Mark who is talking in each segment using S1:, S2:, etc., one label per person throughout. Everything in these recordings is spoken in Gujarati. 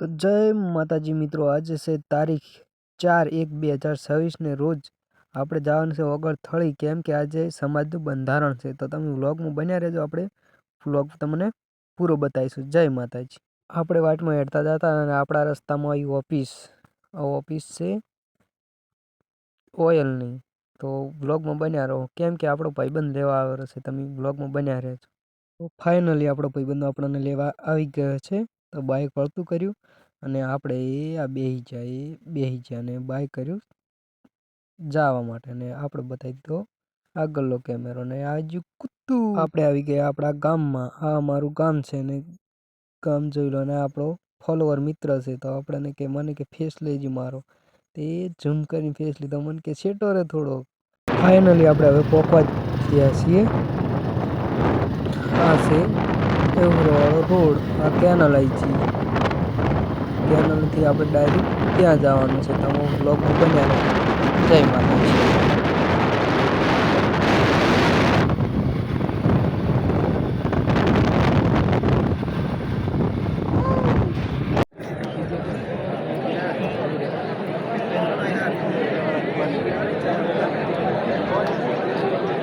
S1: તો જય માતાજી મિત્રો, આજે છે તારીખ ચાર એક બે હજાર છવ્વીસને રોજ આપણે જવાનું છે વગર થળી કેમ કે આજે સમાજનું બંધારણ છે. તો તમે વ્લોગમાં બન્યા રહેજો, આપણે વ્લોગ તમને પૂરો બતાવીશું. જય માતાજી. આપણે વાટમાં હેડતા જતા અને આપણા રસ્તામાં આવી ઓફિસ ઓફિસ છે ઓઇલની તો વ્લોગમાં બન્યા રહો. કેમ કે આપણો ભાઈબંધ લેવા આવ્યો છે. તમે વ્લોગમાં બન્યા રહેજો. તો ફાઇનલી આપણો ભાઈબંધ આપણને લેવા આવી ગયો છે. તો બાઇક વળતું કર્યું અને આપણે આ બેહી જાય બેહી ગયા અને બાય કર્યું જવા માટે ને આપણે બતાવી દીધો આગળનો કેમેરો ને આજુ કૂતું આપણે આવી ગયા આપણા ગામમાં. આ અમારું ગામ છે ને ગામ જોઈ લો ને આપણો ફોલોવર મિત્ર છે તો આપણને કે મને કે ફેસ લેજી મારો. તે ઝૂમ કરીને ફેસ લીધો. મને કે છેટો રે થોડો. ફાઇનલી આપણે હવે પહોંચવા ગયા છીએ. આ છે એવરોવાળો રોડ આ કેનલ આવી છે કેનલથી આપણે ડાયરેક્ટ ત્યાં જવાનું છે. તમે બ્લોક બન્યા જય માતાજી.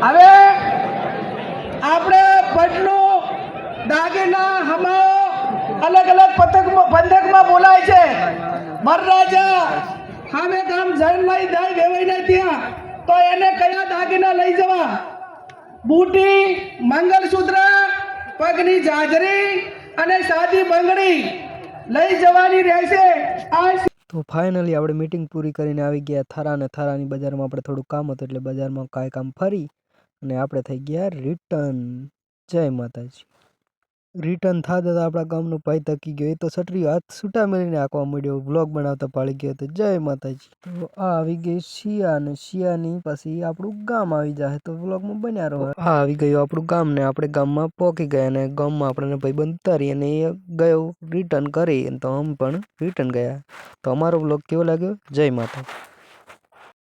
S2: હવે આપણે પટનું દાગીના હમાઓ અલગ અલગ પથકમાં પંથકમાં બોલાય છે. મરરાજા હામે ગામ જઈને લઈ જાય વેવાઈને ત્યાં. તો એને કયા દાગીના લઈ જવા? બુટી, મંગલસૂત્ર, પગની જાજરી અને સાદી બંગડી લઈ જવાની રહેશે. આ
S1: તો ફાઇનલી આપણે મીટિંગ પૂરી કરીને આવી ગયા. થરા અને થરાની બજારમાં આપણે થોડું કામ હતું એટલે બજારમાં કાંઈ કામ ફરી અને આપણે થઈ ગયા રિટર્ન. જય માતાજી. રિટર્ન થતા હતા આપણા ગામનો ભાઈ થકી ગયો. એ તો સટરી હાથ છૂટા મેળીને આંકવા મળ્યો વ્લોગ બનાવતા પાડી ગયો તો જય માતાજી. તો આ આવી ગઈ શિયા અને શિયાની પછી આપણું ગામ આવી જાય તો વ્લોગમાં બન્યા રહો. આ આવી ગયું આપણું ગામ ને આપણે ગામમાં પહોંચી ગયા અને ગામમાં આપણને ભાઈ બંધ ઉતારી અને એ ગયો રિટર્ન કરી. તો અમે પણ રિટર્ન ગયા. તો અમારો વ્લોગ કેવો લાગ્યો? જય માતા